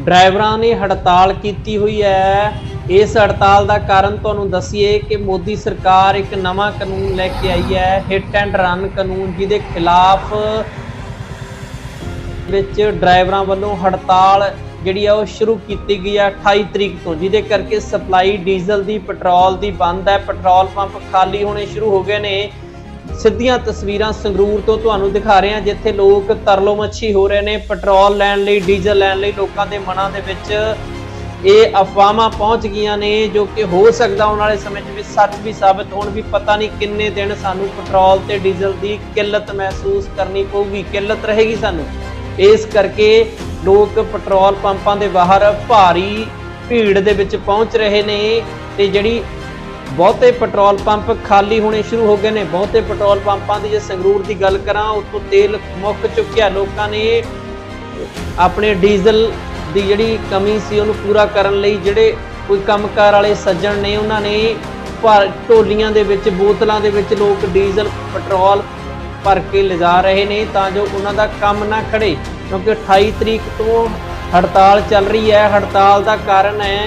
ਡਰਾਈਵਰਾਂ ਨੇ ਹੜਤਾਲ ਕੀਤੀ ਹੋਈ ਹੈ। ਇਸ ਹੜਤਾਲ ਦਾ ਕਾਰਨ ਤੁਹਾਨੂੰ ਦੱਸੀਏ ਕਿ ਮੋਦੀ ਸਰਕਾਰ ਇੱਕ ਨਵਾਂ ਕਾਨੂੰਨ ਲੈ ਕੇ ਆਈ ਹੈ ਹਿੱਟ ਐਂਡ ਰਨ ਕਾਨੂੰਨ, ਜਿਹਦੇ ਖਿਲਾਫ ਵਿੱਚ ਡਰਾਈਵਰਾਂ ਵੱਲੋਂ ਹੜਤਾਲ ਜਿਹੜੀ ਆ ਉਹ ਸ਼ੁਰੂ ਕੀਤੀ ਗਈ ਆ 28 ਤਰੀਕ ਤੋਂ, ਜਿਹਦੇ ਕਰਕੇ ਸਪਲਾਈ ਡੀਜ਼ਲ ਦੀ, ਪੈਟਰੋਲ ਦੀ ਬੰਦ ਹੈ। ਪੈਟਰੋਲ ਪੰਪ ਖਾਲੀ ਹੋਣੇ ਸ਼ੁਰੂ ਹੋ ਗਏ ਨੇ। ਸਿੱਧੀਆਂ ਤਸਵੀਰਾਂ ਸੰਗਰੂਰ ਤੋਂ ਤੁਹਾਨੂੰ ਦਿਖਾ ਰਹੇ ਹਾਂ, ਜਿੱਥੇ ਲੋਕ ਤਰਲੋ ਮੱਛੀ ਹੋ ਰਹੇ ਨੇ। ਪੈਟਰੋਲ ਲੈਣ ਲਈ, ਡੀਜ਼ਲ ਲੈਣ ਲਈ ਲੋਕਾਂ ਦੇ ਮਨਾਂ ਦੇ ਵਿੱਚ ਇਹ ਅਫਵਾਹਾਂ ਪਹੁੰਚ ਗਈਆਂ ਨੇ, ਜੋ ਕਿ ਹੋ ਸਕਦਾ ਆਉਣ ਵਾਲੇ ਸਮੇਂ 'ਚ ਵੀ ਸੱਚ ਵੀ ਸਾਬਤ ਹੋਣ, ਵੀ ਪਤਾ ਨਹੀਂ ਕਿੰਨੇ ਦਿਨ ਸਾਨੂੰ ਪੈਟਰੋਲ ਤੇ ਡੀਜ਼ਲ ਦੀ ਕਿੱਲਤ ਮਹਿਸੂਸ ਕਰਨੀ ਪਊਗੀ। ਕਿੱਲਤ ਰਹੇਗੀ ਸਾਨੂੰ। ਇਸ ਕਰਕੇ ਲੋਕ ਪੈਟਰੋਲ ਪੰਪਾਂ ਦੇ ਬਾਹਰ ਭਾਰੀ ਭੀੜ ਦੇ ਵਿੱਚ ਪਹੁੰਚ ਰਹੇ ਨੇ ਤੇ ਜਿਹੜੀ ਬਹੁਤੇ ਪੈਟਰੋਲ ਪੰਪ ਖਾਲੀ ਹੋਣੇ ਸ਼ੁਰੂ ਹੋ ਗਏ ਨੇ। ਬਹੁਤੇ ਪੈਟਰੋਲ ਪੰਪਾਂ ਦੀ ਜੇ ਸੰਗਰੂਰ ਦੀ ਗੱਲ ਕਰਾਂ, ਉੱਥੋਂ ਤੇਲ ਮੁੱਕ ਚੁੱਕਿਆ। ਲੋਕਾਂ ਨੇ ਆਪਣੇ ਡੀਜ਼ਲ ਦੀ ਜਿਹੜੀ ਕਮੀ ਸੀ, ਉਹਨੂੰ ਪੂਰਾ ਕਰਨ ਲਈ ਜਿਹੜੇ ਕੋਈ ਕੰਮਕਾਰ ਵਾਲੇ ਸੱਜਣ ਨੇ, ਉਹਨਾਂ ਨੇ ਭਰ ਢੋਲੀਆਂ ਦੇ ਵਿੱਚ, ਬੋਤਲਾਂ ਦੇ ਵਿੱਚ ਲੋਕ ਡੀਜ਼ਲ, ਪੈਟਰੋਲ ਭਰ ਕੇ ਲਿਜਾ ਰਹੇ ਨੇ ਤਾਂ ਜੋ ਉਹਨਾਂ ਦਾ ਕੰਮ ਨਾ ਖੜੇ। ਕਿਉਂਕਿ 28 ਤਰੀਕ ਤੋਂ ਹੜਤਾਲ ਚੱਲ ਰਹੀ ਹੈ। ਹੜਤਾਲ ਦਾ ਕਾਰਨ ਹੈ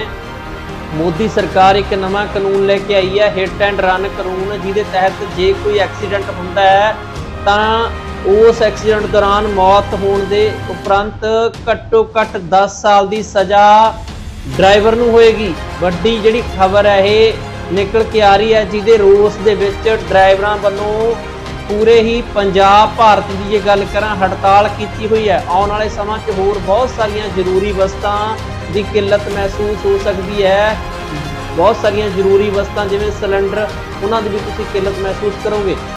ਮੋਦੀ ਸਰਕਾਰ ਇੱਕ ਨਵਾਂ ਕਾਨੂੰਨ ਲੈ ਕੇ ਆਈ ਹੈ ਹਿੱਟ ਐਂਡ ਰਨ ਕਾਨੂੰਨ, ਜਿਹਦੇ ਤਹਿਤ ਜੇ ਕੋਈ ਐਕਸੀਡੈਂਟ ਹੁੰਦਾ ਹੈ, ਤਾਂ ਉਸ ਐਕਸੀਡੈਂਟ ਦੌਰਾਨ ਮੌਤ ਹੋਣ ਦੇ ਉਪਰੰਤ ਘੱਟੋ ਘੱਟ 10 ਸਾਲ ਦੀ ਸਜ਼ਾ ਡਰਾਈਵਰ ਨੂੰ ਹੋਏਗੀ। ਵੱਡੀ ਜਿਹੜੀ ਖਬਰ ਹੈ, ਇਹ ਨਿਕਲ ਕੇ ਆ ਰਹੀ ਹੈ, ਜਿਹਦੇ ਰੋਸ ਦੇ ਵਿੱਚ ਡਰਾਈਵਰਾਂ ਵੱਲੋਂ ਪੂਰੇ ਹੀ ਪੰਜਾਬ ਭਾਰਤ ਦੀ ਜੇ ਗੱਲ ਕਰਾਂ, ਹੜਤਾਲ ਕੀਤੀ ਹੋਈ ਹੈ। ਆਉਣ ਵਾਲੇ ਸਮਾਂ 'ਚ ਹੋਰ ਬਹੁਤ ਸਾਰੀਆਂ ਜ਼ਰੂਰੀ ਵਸਤਾਂ ਦੀ ਕਿੱਲਤ ਮਹਿਸੂਸ ਹੋ ਸਕਦੀ ਹੈ। ਬਹੁਤ ਸਾਰੀਆਂ ਜ਼ਰੂਰੀ ਵਸਤਾਂ ਜਿਵੇਂ ਸਿਲੰਡਰ, ਉਹਨਾਂ ਦੀ ਵੀ ਤੁਸੀਂ ਕਿੱਲਤ ਮਹਿਸੂਸ ਕਰੋਗੇ।